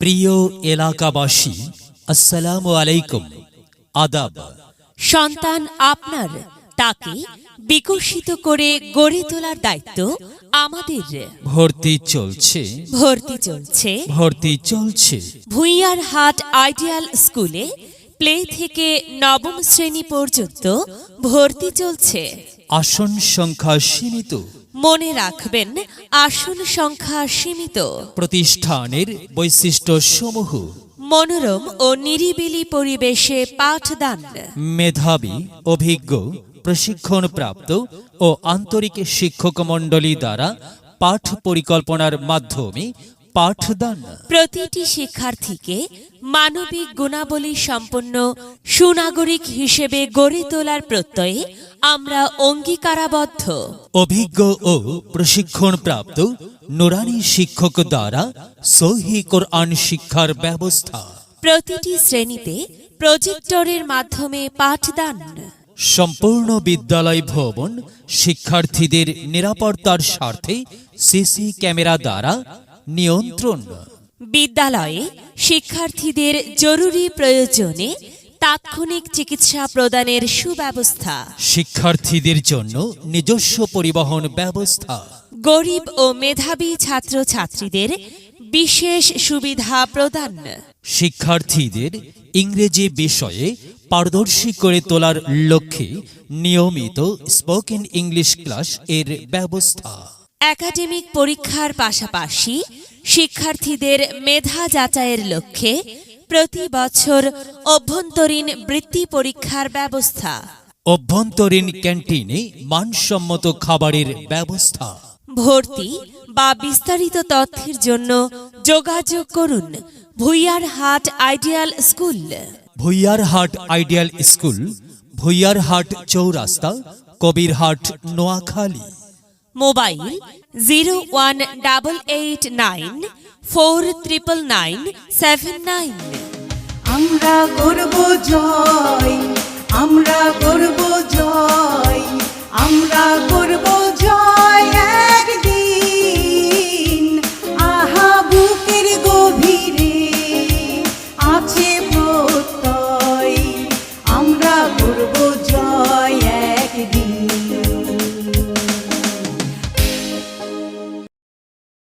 প্রিয় এলাকাবাসী আসসালামু আলাইকুম। আদাব। সন্তান আপনার তাকে বিকশিত করে গড়ে তোলার দায়িত্ব আমাদের। ভর্তি চলছে। ভর্তি চলছে। ভর্তি চলছে। ভুইয়ার হাট আইডিয়াল স্কুলে প্লে থেকে নবম শ্রেণি পর্যন্ত ভর্তি চলছে। আসন সংখ্যা সীমিত। মনে রাখবেন আসন সংখ্যা সীমিত। প্রতিষ্ঠানের বৈশিষ্ট্য সমূহ। মনোরম ও নিরিবিলি পরিবেশে পাঠদান। মেধাবী অভিজ্ঞ প্রশিক্ষণ প্রাপ্ত ও আন্তরিক শিক্ষক মণ্ডলী দ্বারা পাঠ পরিকল্পনার মাধ্যমে পাঠদান। প্রতিটি শিক্ষার্থীকে মানবিক গুণাবলী সম্পন্ন সুনাগরিক হিসেবে গড়ে তোলার প্রত্যয়ে আমরা অঙ্গীকারাবদ্ধ। অভিজ্ঞ ও প্রশিক্ষণপ্রাপ্ত নুরানি শিক্ষক দ্বারা সহি কোরআন শিক্ষার ব্যবস্থা। প্রতিটি শ্রেণীতে প্রজেক্টরের মাধ্যমে পাঠদান। সম্পূর্ণ বিদ্যালয় ভবন শিক্ষার্থীদের নিরাপত্তার স্বার্থে সিসি ক্যামেরা দ্বারা নিয়ন্ত্রণ। বিদ্যালয়ে শিক্ষার্থীদের জরুরি প্রয়োজনে তাৎক্ষণিক চিকিৎসা প্রদানের সুব্যবস্থা। শিক্ষার্থীদের জন্য নিজস্ব পরিবহন ব্যবস্থা। গরিব ও মেধাবী ছাত্রছাত্রীদের বিশেষ সুবিধা প্রদান। শিক্ষার্থীদের ইংরেজি বিষয়ে পারদর্শী করে তোলার লক্ষ্যে নিয়মিত স্পোকেন ইংলিশ ক্লাস এর ব্যবস্থা। একাডেমিক পরীক্ষার পাশাপাশি শিক্ষার্থীদের মেধা যাচাইয়ের লক্ষ্যে প্রতি বছর অভ্যন্তরীণ বৃত্তি পরীক্ষার ব্যবস্থা। অভ্যন্তরীণ ক্যান্টিনে মানসম্মত খাবারের ব্যবস্থা। ভর্তি বা বিস্তারিত তথ্যের জন্য যোগাযোগ করুন Bhuiyar Hat ideal school. Bhuiyarhat ideal school Bhuiyarhat Chowrasta Kabirhat Noakhali. Mobile zero one double eight nine four nine seven nine. আমরা করব জয়, আমরা করব জয়।